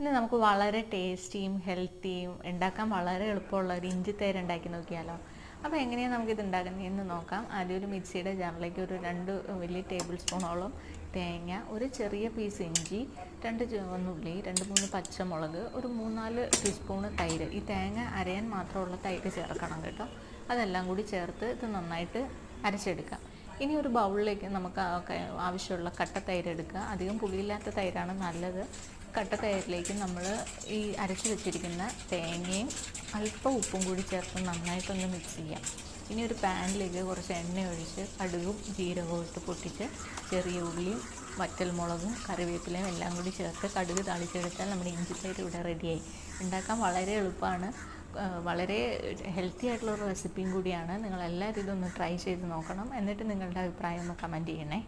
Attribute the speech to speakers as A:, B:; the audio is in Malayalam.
A: ഇനി നമുക്ക് വളരെ ടേസ്റ്റിയും ഹെൽത്തിയും ഉണ്ടാക്കാൻ വളരെ എളുപ്പമുള്ള ഒരു ഇഞ്ചി തേര് ഉണ്ടാക്കി നോക്കിയാലോ? അപ്പോൾ എങ്ങനെയാണ് നമുക്കിത് ഉണ്ടാക്കുന്നത് എന്ന് നോക്കാം. ആദ്യം ഒരു മിക്സിയുടെ ജാറിലേക്ക് ഒരു രണ്ട് വലിയ ടേബിൾ സ്പൂണോളം തേങ്ങ ഒരു ചെറിയ പീസ് ഇഞ്ചി രണ്ട് ചുവന്നുള്ളി രണ്ട് മൂന്ന് പച്ചമുളക് ഒരു മൂന്നാൽ ടീസ്പൂണ് തൈര്. ഈ തേങ്ങ അരയാൻ മാത്രമുള്ള തൈര് ചേർക്കണം കേട്ടോ. അതെല്ലാം കൂടി ചേർത്ത് ഇത് നന്നായിട്ട് അരച്ചെടുക്കാം. ഇനി ഒരു ബൗളിലേക്ക് നമുക്ക് ആവശ്യമുള്ള കട്ട തൈര് എടുക്കുക. അധികം പുളിയില്ലാത്ത തൈരാണ് നല്ലത്. കട്ട തൈരിലേക്ക് നമ്മൾ ഈ അരച്ച് വെച്ചിരിക്കുന്ന തേങ്ങയും അല്പം ഉപ്പും കൂടി ചേർത്ത് നന്നായിട്ടൊന്ന് മിക്സ് ചെയ്യാം. ഇനി ഒരു പാനിലേക്ക് കുറച്ച് എണ്ണ ഒഴിച്ച് കടുകും ജീരകവും ഇട്ട് പൊട്ടിച്ച് ചെറിയ ഉള്ളിയും വറ്റൽമുളകും കറിവേപ്പിലയും എല്ലാം കൂടി ചേർത്ത് കടുക് താളിച്ചെടുത്താൽ നമ്മുടെ ഇഞ്ചി ഇഞ്ചിത്തൈര് ഇവിടെ റെഡിയായി ഉണ്ടാക്കാൻ വളരെ എളുപ്പമാണ്. വളരെ ഹെൽത്തി ആയിട്ടുള്ള ഒരു റെസിപ്പിയും കൂടിയാണ്. നിങ്ങളെല്ലാവരും ഇതൊന്ന് ട്രൈ ചെയ്ത് നോക്കണം. എന്നിട്ട് നിങ്ങളുടെ അഭിപ്രായം ഒന്ന് കമന്റ് ചെയ്യണേ.